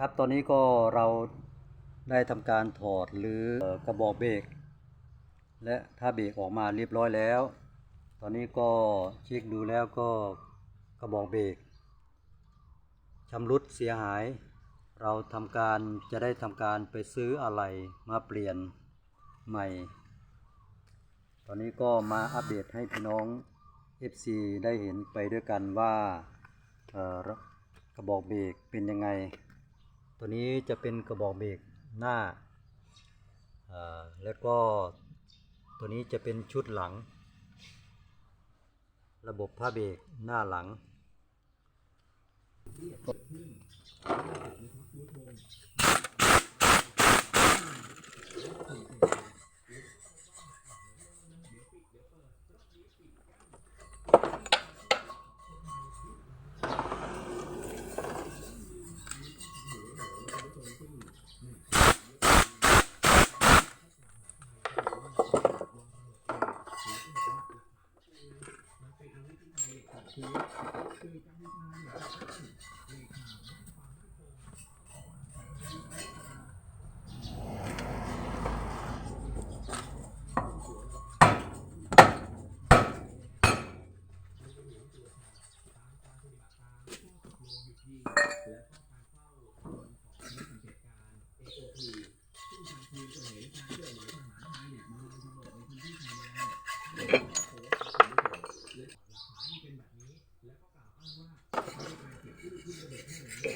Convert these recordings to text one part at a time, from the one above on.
ครับตอนนี้ก็เราได้ทำการถอดหรือกระบอกเบรกและถ้าเบรกออกมาเรียบร้อยแล้ว ตอนนี้ก็เช็คดูแล้วก็กระบอกเบรกชำรุดเสียหาย เราทำการจะได้ทำการไปซื้ออะไรมาเปลี่ยนใหม่ ตอนนี้ก็มาอัปเดตให้พี่น้อง FC ได้เห็นไปด้วยกันว่ากระบอกเบรกเป็นยังไง ตัวนี้จะเป็นกระบอกเบรกหน้า แล้วก็ตัวนี้จะเป็นชุดหลัง ระบบผ้าเบรกหน้าหลัง Thế thì trước 看 Yeah,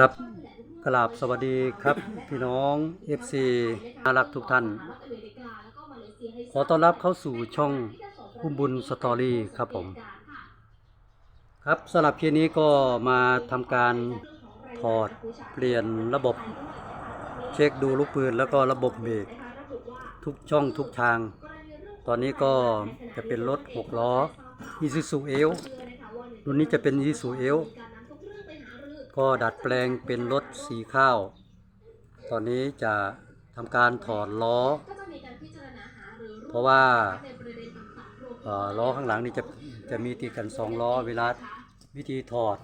ครับกราบสวัสดีครับพี่น้อง FC น่ารักทุกท่าน ขอต้อนรับเข้าสู่ช่องอุ้มบุญสตอรี่ครับผม ครับสำหรับคลิปนี้ก็มาทำการถอดเปลี่ยนระบบ เช็คดูลูกปืนแล้วก็ระบบเบรกทุกช่องทุกทาง ตอนนี้ก็จะเป็นรถ 6 ล้อ Isuzu L รุ่นนี้จะเป็น Isuzu L ก็ดัดแปลงเป็นรถสีข้าว ตอนนี้จะทำการถอดล้อ เพราะว่าล้อข้างหลังนี่จะจะมีติดกันสองล้อเวลาวิธีถอด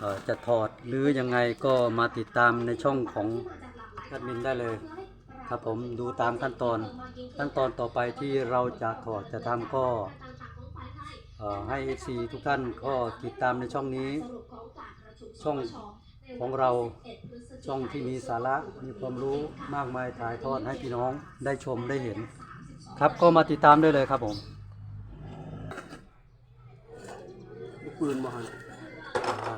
อจะถอดหรือยังไงก็มาติดตามในช่องของแอดมินได้เลยครับผมดูตามขั้นตอนขั้นตอนต่อไปที่เราจะถอดจะทำก็ให้ FC ทุกท่านก็ติดตามในช่องนี้ ช่องของเราช่องที่มีสาระมีความรู้มากมายถ่ายทอดให้พี่น้องได้ชมได้เห็น ครับก็มาติดตามได้เลยครับผมลูกปืนบ่ฮันอ่ามา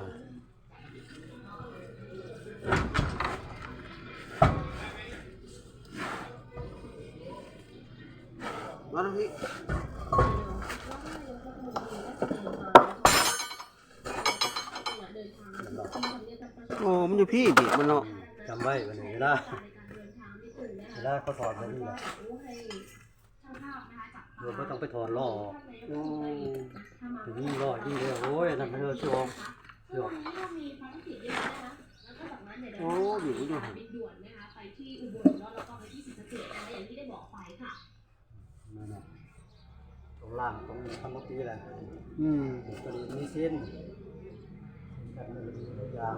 อ้มันอยู่พี่ดิมันเนาะจำไว้วันนี้เวลาเวลาเขาถอดแบบนี้แหละเดี๋ยวไม่ต้องไปถอดล้อออกโอ้ถึงยิ่งล้อยิ่งเร็วโอ้ยนั่นมันเออช่วงเดี๋ยวโอ้อยู่อยู่หั่นบินด่วนนะคะไปที่อุบลเนาะแล้วก็ไปที่ศรีสะเกษนะคะอย่างที่ได้บอกไปค่ะนั่นน่ะตรงล่างตรงทำเมื่อกี้แหละอืมตัวนี้มีเส้น แบบนี้ยาง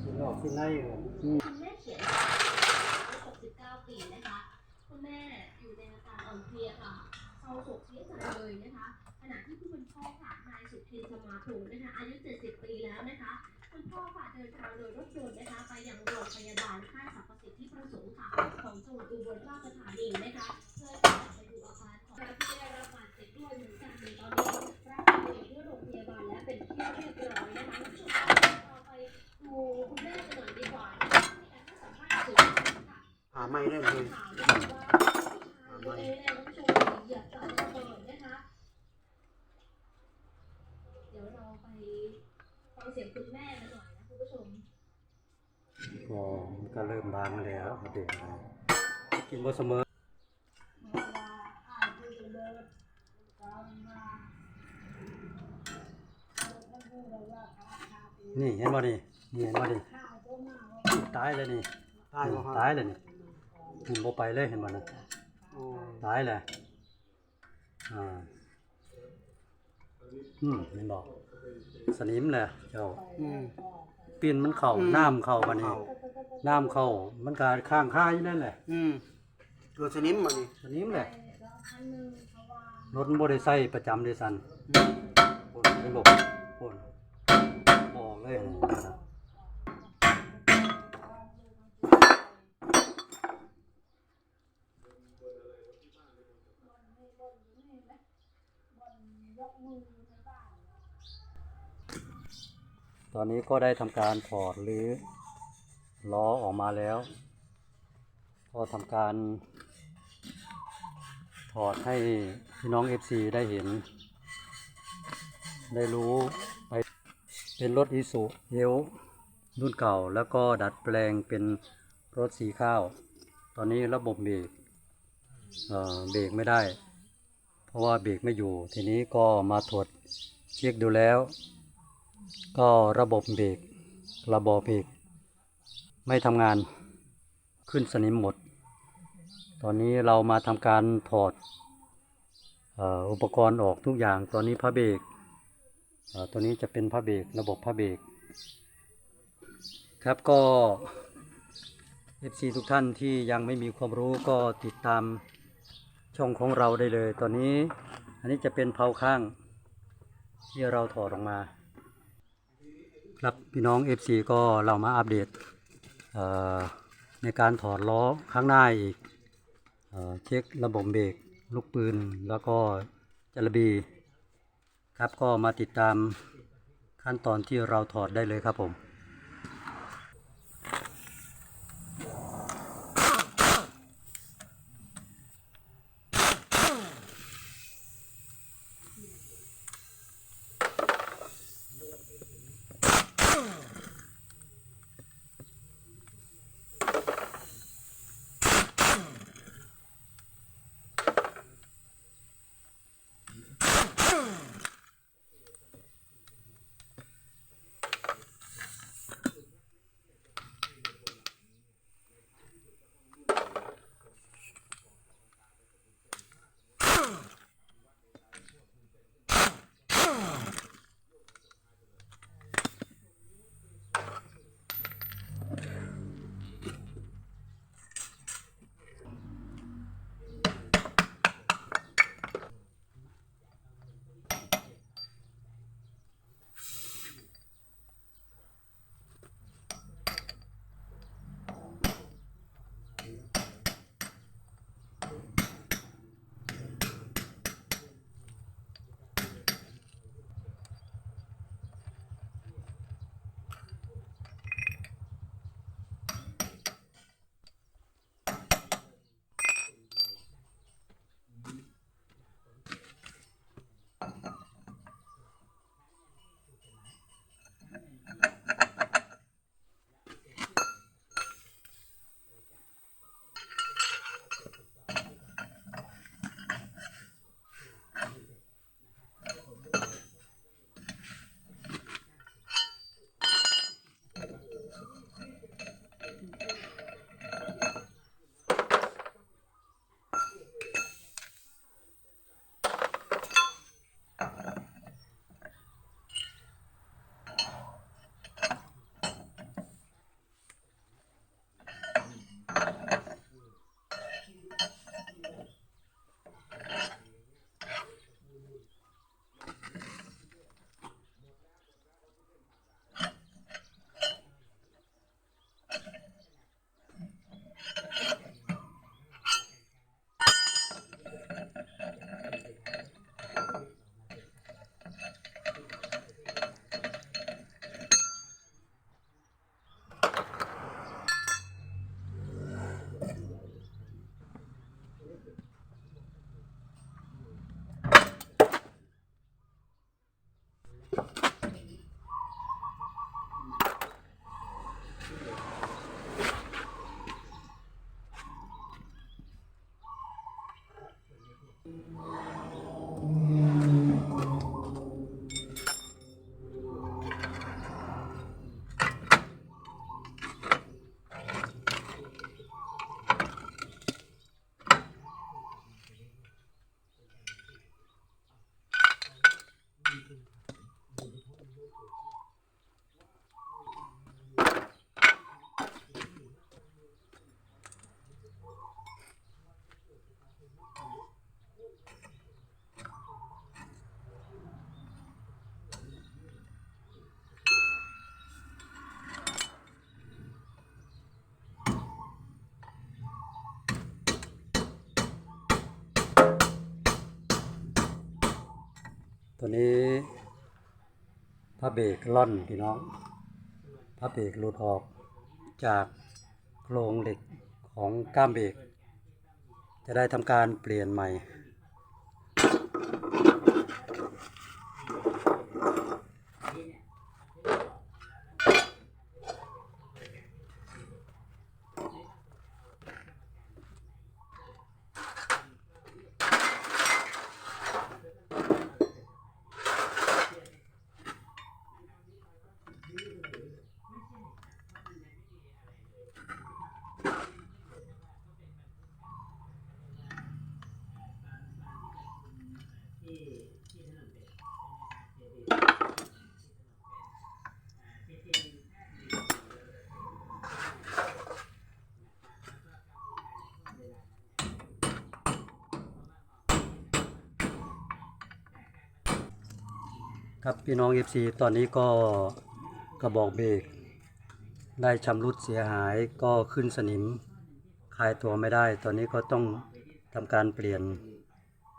ขึ้นอกขึ้นในเลยคุณแม่เขียน69 ปีนะคะ คุณแม่อยู่ในอาการอ่อนเพลียค่ะเศร้าโศกเสียใจเลยนะคะ ขณะที่ผู้เป็นพ่อค่ะนายสุทินสมาภูมินะคะ อายุ 70 ปีแล้วนะคะ คุณพ่อค่ะเดินทางโดยรถยนต์นะคะ ไปยังโรงพยาบาลค่ายสรรพสิทธิประสงค์ค่ะ ของจังหวัดอุบลราชธานีนะคะ เพื่อที่จะไปดูอาการของผู้ที่ได้รับบาดเจ็บด้วยเหมือนกันในตอนนี้รักษาตัวอยู่ที่โรงพยาบาลและเป็นที่เรียบร้อยนะคะคุณผู้ชมเราไปดูคุณแม่กันหน่อยดีกว่านะคะมีการให้สัมภาษณ์สื่อค่ะ หาไม่ได้เลย ข่าวนะคะว่าตัวเองเนี่ยคุณผู้ชมเหยียบเสาระเบิดนะคะ เดี๋ยวเราไปฟังเสียงคุณแม่กันหน่อยนะคุณผู้ชม ก็มันก็เริ่มบางแล้วเด็กกินบ่ เสมอนี่เห็นบ่นี่นี่เห็นบ่นี่ตายเลยนี่ตายบ่ครับตายเลยนี่มันบ่ไปเลยเห็นบ่นะโอ้ตายเลยอ่าอืมเห็นบ่สนิมแหละเจ้าอืมปีนมันเข้าอืมน้ำเข้าบัดนี้เข้าน้ำเข้ามันก็ข้างคาอยู่นั่นแหละอืม เกิดสนิมมานี่สนิมแหละรถมันบ่ได้ใส่ประจำเด้ซันอืมโอนไปหลบโอนบอกเลยนะตอนนี้ก็ได้ทำการถอดหรือล้อออกมาแล้ว ก็ทำการ ถอดให้พี่น้อง FC ได้เห็น ได้รู้ไปเป็นรถอีสุเฮลรุ่นเก่าแล้วก็ดัดแปลงเป็นรถสีข้าว ตอนนี้ระบบเบรกเอ่อเบรกไม่ได้ เพราะว่าเบรกไม่อยู่ ทีนี้ก็มาตรวจเช็คดูแล้ว ก็ระบบเบรกระบบเบรกไม่ทำงานขึ้นสนิมหมด ตอนนี้เรามาทำการถอดอ,อุปกรณ์ออกทุกอย่าง ตอนนี้พระเบรกตัวนี้จะเป็นพระเบรกระบบพระเบรกครับก็ FC ทุกท่านที่ยังไม่มีความรู้ก็ติดตามช่องของเราได้เลย ตอนนี้ อันนี้จะเป็นเพาข้าง ที่เราถอดออกมา ครับพี่น้อง FC ก็เรามาอัปเดตในการถอดล้อข้างหน้าอีก เช็คระบบเบรกลูกปืน แล้วก็จระบีครับก็มาติดตามขั้นตอนที่เราถอดได้เลยครับผม ตัวนี้ผ้าเบรกล่อนพี่น้องผ้าเบรกหลุดออกจากโครงเหล็กของก้ามเบรกจะได้ทำการเปลี่ยนใหม่ ครับพี่น้อง FC ตอนนี้ก็กระบอกเบรกได้ชำรุดเสียหายก็ขึ้นสนิมคลายตัวไม่ได้ ตอนนี้ก็ต้องทำการเปลี่ยน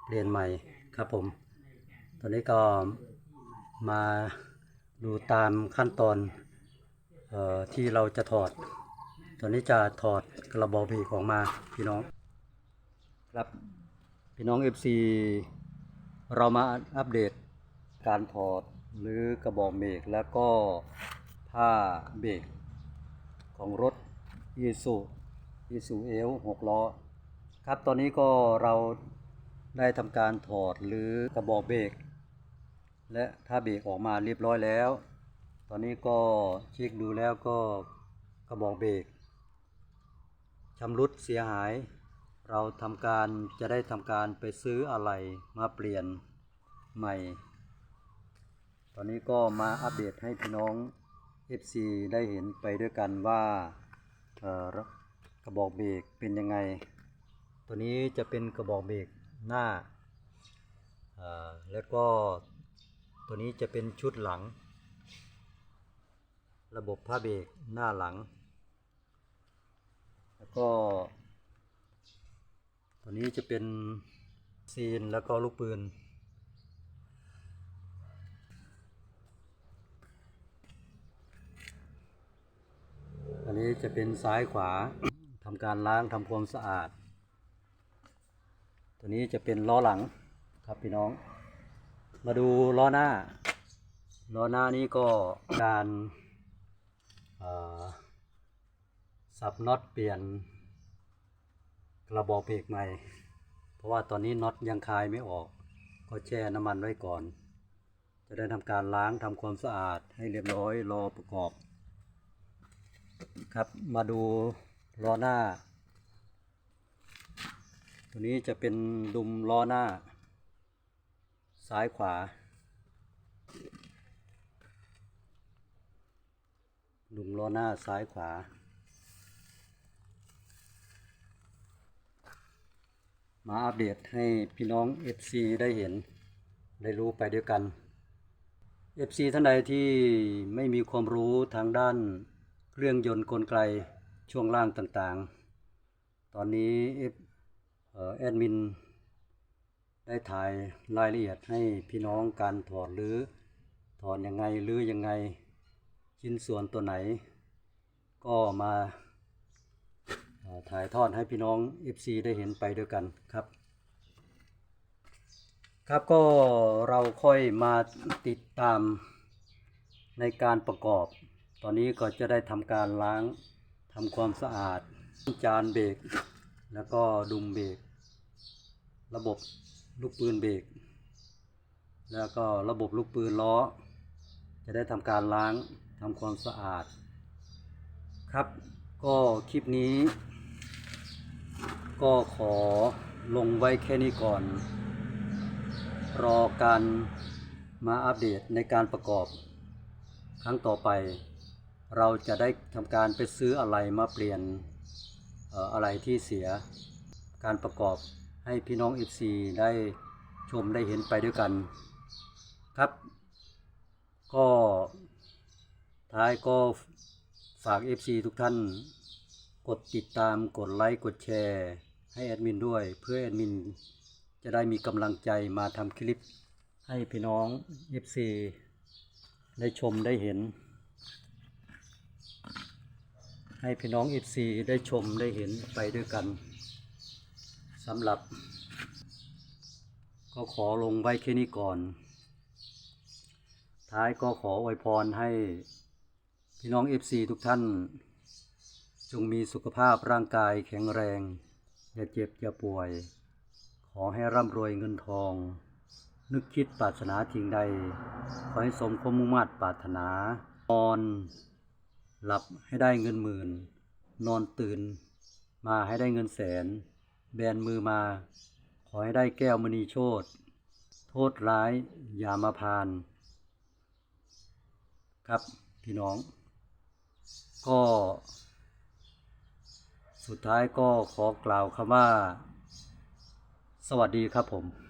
เปลี่ยนใหม่ครับผม ตอนนี้ก็มาดูตามขั้นตอนออที่เราจะถอด ตอนนี้จะถอดกระบอกเบรกออกมาพี่น้อง ครับพี่น้อง FC เรามาอัปเดต การถอดหรือกระบอกเบรกแล้วก็ผ้าเบรกของรถอีซูอีซูเอลหกล้อครับตอนนี้ก็เราได้ทำการถอดหรือกระบอกเบรกและผ้าเบรกออกมาเรียบร้อยแล้ว ตอนนี้ก็เช็คดูแล้วก็กระบอกเบรกชำรุดเสียหาย เราทำการจะได้ทำการไปซื้ออะไรมาเปลี่ยนใหม่ ตอนนี้ก็มาอัปเดตให้พี่น้อง FC ได้เห็นไปด้วยกันว่ากระบอกเบรกเป็นยังไง ตัวนี้จะเป็นกระบอกเบรกหน้า แล้วก็ตัวนี้จะเป็นชุดหลัง ระบบผ้าเบรกหน้าหลัง แล้วก็ ตัวนี้จะเป็นซีนแล้วก็ลูกปืน อันนี้จะเป็นซ้ายขวา ทำการล้างทำความสะอาด ตัวนี้จะเป็นล้อหลังครับพี่น้อง มาดูล้อหน้า ล้อหน้านี้ก็การสับน็อตเปลี่ยนกระบอกเบรกใหม่ เพราะว่าตอนนี้น็อตยังคลายไม่ออก ก็แช่น้ำมันไว้ก่อน จะได้ทำการล้างทำความสะอาดให้เรียบร้อยรอประกอบ ครับมาดูล้อหน้า ตัวนี้จะเป็นดุมล้อหน้า ซ้ายขวา ดุมล้อหน้าซ้ายขวา มาอัปเดตให้พี่น้อง FC ได้เห็น ได้รู้ไปด้วยกัน FC ท่านใดที่ไม่มีความรู้ทางด้าน เครื่องยนต์กลไกช่วงล่างต่างๆ ตอนนี้เอฟแอดมินได้ถ่ายรายละเอียดให้พี่น้องการถอดหรือถอดยังไงหรือยังไงชิ้นส่วนตัวไหน ก็มาถ่ายทอดให้พี่น้อง FC ได้เห็นไปด้วยกันครับ ครับก็เราค่อยมาติดตามในการประกอบ อนนี้ก็จะได้ทำการล้างทำความสะอาด จานเบรกแล้วก็ดุมเบรกระบบลูกปืนเบรกแล้วก็ระบบลูกปืนล้อ จะได้ทำการล้างทำความสะอาด ครับก็คลิปนี้ ก็ขอลงไว้แค่นี้ก่อน รอการมาอัปเดตในการประกอบครั้งต่อไป เราจะได้ทำการไปซื้ออะไรมาเปลี่ยนเอ่ออะไรที่เสียการประกอบให้พี่น้อง FC ได้ชมได้เห็นไปด้วยกันครับ ก็ท้ายก็ฝาก FC ทุกท่าน กดติดตามกดไลค์กดแชร์ให้แอดมินด้วย เพื่อแอดมินจะได้มีกำลังใจมาทำคลิปให้พี่น้อง FC ได้ชมได้เห็น ให้พี่น้อง FC ได้ชมได้เห็นไปด้วยกันสำหรับ ก็ขอลงไว้แค่นี้ก่อน ท้ายก็ขออวยพรให้พี่น้อง FC ทุกท่าน จงมีสุขภาพร่างกายแข็งแรง อย่าเจ็บ อย่าป่วย ขอให้ร่ำรวยเงินทอง นึกคิดปรารถนาสิ่งใด ขอให้สมความมุ่งมั่นปรารถนานอน หลับให้ได้เงินหมื่น นอนตื่น มาให้ได้เงินแสน แบนมือมา ขอให้ได้แก้วมณีโชตโทษร้ายอย่ามาพาน ครับพี่น้อง ก็ สุดท้ายก็ขอกล่าวคำว่า สวัสดีครับผม